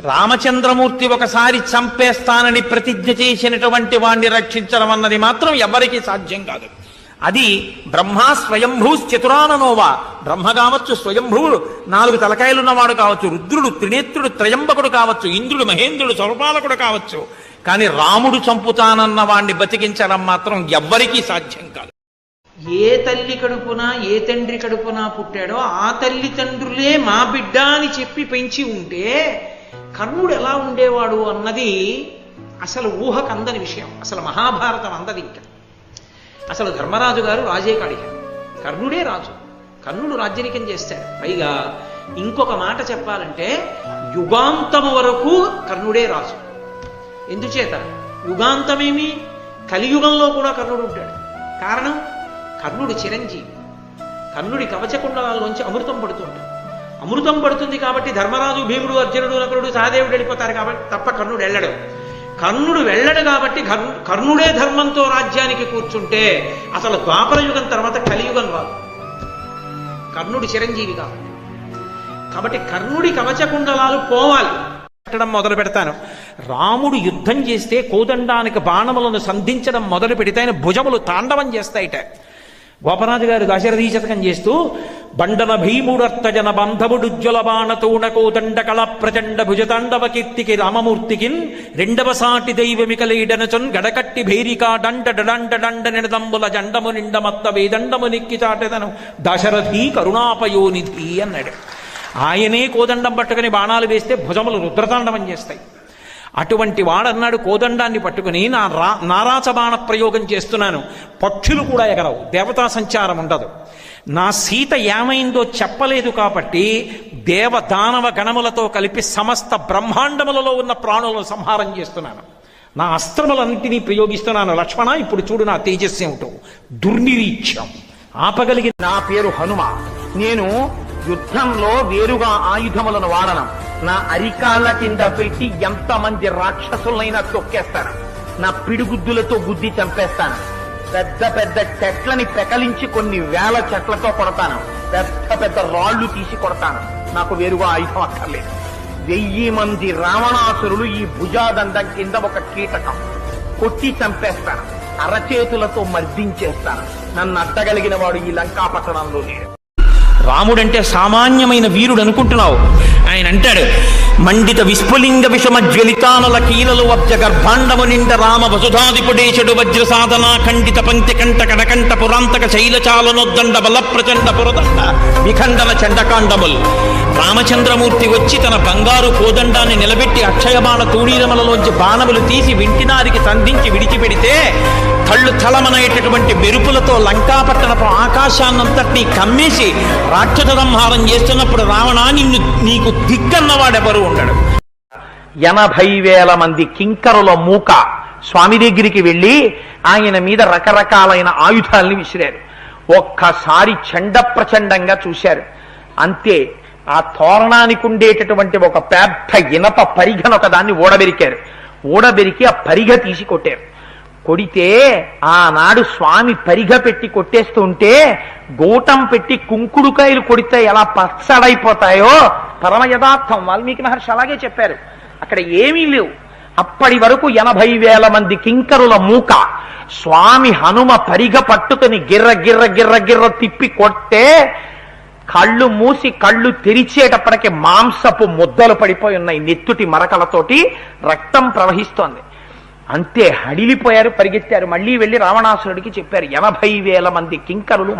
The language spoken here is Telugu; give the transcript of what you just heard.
రామచంద్రమూర్తి ఒకసారి చంపేస్తానని ప్రతిజ్ఞ చేసినటువంటి వాణ్ణి రక్షించడం అన్నది మాత్రం ఎవరికి సాధ్యం కాదు. అది బ్రహ్మ స్వయంభూ చతురాననోవా. బ్రహ్మ కావచ్చు స్వయంభువుడు నాలుగు తలకాయలున్నవాడు కావచ్చు రుద్రుడు త్రినేత్రుడు త్రయంబకుడు కావచ్చు ఇంద్రుడు మహేంద్రుడు స్వరపాలకుడు కావచ్చు. కానీ రాముడు చంపుతానన్న వాణ్ణి బతికించడం మాత్రం ఎవ్వరికీ సాధ్యం కాదు. ఏ తల్లి కడుపున ఏ తండ్రి కడుపున పుట్టాడో ఆ తల్లి తండ్రులే మా బిడ్డ అని చెప్పి పెంచి ఉంటే కర్ణుడు ఎలా ఉండేవాడు అన్నది అసలు ఊహకు అందని విషయం. అసలు మహాభారతం అందది ఇంకా. అసలు ధర్మరాజు గారు రాజే కాడిగారు కర్ణుడే రాజు. కర్ణుడు రాజ్యనికం చేస్తాడు. పైగా ఇంకొక మాట చెప్పాలంటే యుగాంతము వరకు కర్ణుడే రాజు. ఎందుచేత? యుగాంతమేమి? కలియుగంలో కూడా కర్ణుడు ఉంటాడు. కారణం? కర్ణుడు చిరంజీవి. కర్ణుడి కవచకుండలాల్లోంచి అమృతం పడుతుంటాడు అమృతం పడుతుంది కాబట్టి ధర్మరాజు భీముడు అర్జునుడు నకులుడు సహదేవుడు వెళ్ళిపోతారు కాబట్టి తప్ప కర్ణుడు వెళ్ళడు. కర్ణుడు వెళ్ళడు కాబట్టి కర్ణు- కర్ణుడే ధర్మంతో రాజ్యానికి కూర్చుంటే అసలు ద్వాపర యుగం తర్వాత కలియుగం రాదు కర్ణుడు చిరంజీవి కాబట్టి కాబట్టి కర్ణుడి కవచకుండలాలు పోవాలి. పెట్టడం మొదలు పెడతాను. రాముడు యుద్ధం చేస్తే కోదండానికి బాణములను సంధించడం మొదలు పెడితే ఆయన భుజములు తాండవం చేస్తాయిట. గోపరాజు గారు దశరథీ శతకం చేస్తూ బండన భీముడర్తజన బంధవుడుజ్వల బాణతోణ కోదండ కళ ప్రచండ భుజతాండవ కీర్తికి రామమూర్తికిన్ రెండవ సాటి దైవమికలీడనచొన్ గడకట్టి భేరికా డండ డండ డండ నిడదంబుల జండము నిండమత్త వేదండము నిక్కి చాటెదను. దశరథీ కరుణాపయోనిధి అన్నాడు. ఆయనే కోదండం పట్టుకుని బాణాలు వేస్తే భుజములు రుద్రతాండవం చేస్తాయి. అటువంటి వాడన్నాడు కోదండాన్ని పట్టుకుని నా రా నారాచబాణ ప్రయోగం చేస్తున్నాను. పక్షులు కూడా ఎగరవు. దేవతా సంచారం ఉండదు. నా సీత ఏమైందో చెప్పలేదు కాబట్టి దేవ దానవ గణములతో కలిపి సమస్త బ్రహ్మాండములలో ఉన్న ప్రాణులను సంహారం చేస్తున్నాను. నా అస్త్రములన్నింటినీ ప్రయోగిస్తున్నాను. లక్ష్మణ ఇప్పుడు చూడు నా తేజస్సు ఏమిటో. దుర్నిరీక్ష్యం ఆపగలిగిన నా పేరు హనుమ. నేను యుద్ధంలో వేరుగా ఆయుధములను వాడను. నా అరికాళ్ళ కింద పెట్టి ఎంతమంది రాక్షసులైనా తొక్కేస్తాను. నా పిడిగుద్దులతో గుద్ది చంపేస్తాను. పెద్ద పెద్ద చెట్లని పెకలించి కొన్ని వేల చెట్లతో కొడతాను. పెద్ద పెద్ద రాళ్ళు తీసి కొడతాను. నాకు వేరుగా ఆయుధం అక్కర్లేదు. వెయ్యి మంది రావణాసురులు ఈ భుజాదండం కింద ఒక కీటకం. కొట్టి చంపేస్తాను. అరచేతులతో మర్దించేస్తాను. నన్ను అడ్డగలిగిన వాడు ఈ లంకా పట్టణంలో లేడు రాముడంటే సామాన్యమైన వీరుడు అనుకుంటున్నావు ఆయన అంటాడు మండిత విస్ఫులింగ విషమ జ్వలితానల కీలలు వబ్జ గర్భాండము నిండ రామ వసుధాదిపుడేశుడు వజ్ర సాధన ఖండిత పంక్తి కంట కడకంట పురాంతక శైలచాలనొద్దండ బల ప్రచండ పురదండ విఖండన చండకాండముల్. రామచంద్రమూర్తి వచ్చి తన బంగారు కోదండాన్ని నిలబెట్టి అక్షయబాణ తూణీరమలలోంచి బాణములు తీసి వింటినారికి సంధించి విడిచిపెడితే కళ్ళు తలమనేటటువంటి మెరుపులతో లంకాపట్టణపు ఆకాశాన్నంతటినీ కమ్మేసి రాక్షస సంహారం చేస్తున్నప్పుడు రావణా నిన్ను నీకు దిక్కన్నవాడెవరు ఉండడు. ఎనభై వేల మంది కింకరుల మూక స్వామి దగ్గరికి వెళ్ళి ఆయన మీద రకరకాలైన ఆయుధాలని విసిరారు. ఒక్కసారి చండ ప్రచండంగా చూశారు. అంతే ఆ తోరణానికి ఉండేటటువంటి ఒక పెద్ద ఇనప పరిఘన ఒక దాన్ని ఊడబెరికారు. ఊడబెరికి ఆ పరిగ తీసి కొట్టారు. కొడితే ఆనాడు స్వామి పరిగ పెట్టి కొట్టేస్తుంటే గోటం పెట్టి కుంకుడుకాయలు కొడితే ఎలా పచ్చడైపోతాయో? పరమ యథార్థం. వాల్మీకి మహర్షి అలాగే చెప్పారు. అక్కడ ఏమీ లేవు. అప్పటి వరకు ఎనభై వేల మంది కింకరుల మూక స్వామి హనుమ పరిగ పట్టుకుని గిర్ర గిర్ర గిర్ర గిర్ర తిప్పి కొట్టే కళ్ళు మూసి కళ్ళు తెరిచేటప్పటికి మాంసపు ముద్దలు పడిపోయి ఉన్నాయి. నెత్తుటి మరకలతోటి రక్తం ప్రవహిస్తోంది. అంతే హడిలిపోయారు పరిగెత్తారు. మళ్ళీ వెళ్ళి రావణాసురుడికి చెప్పారు ఎనభై వేల మంది కింకరులు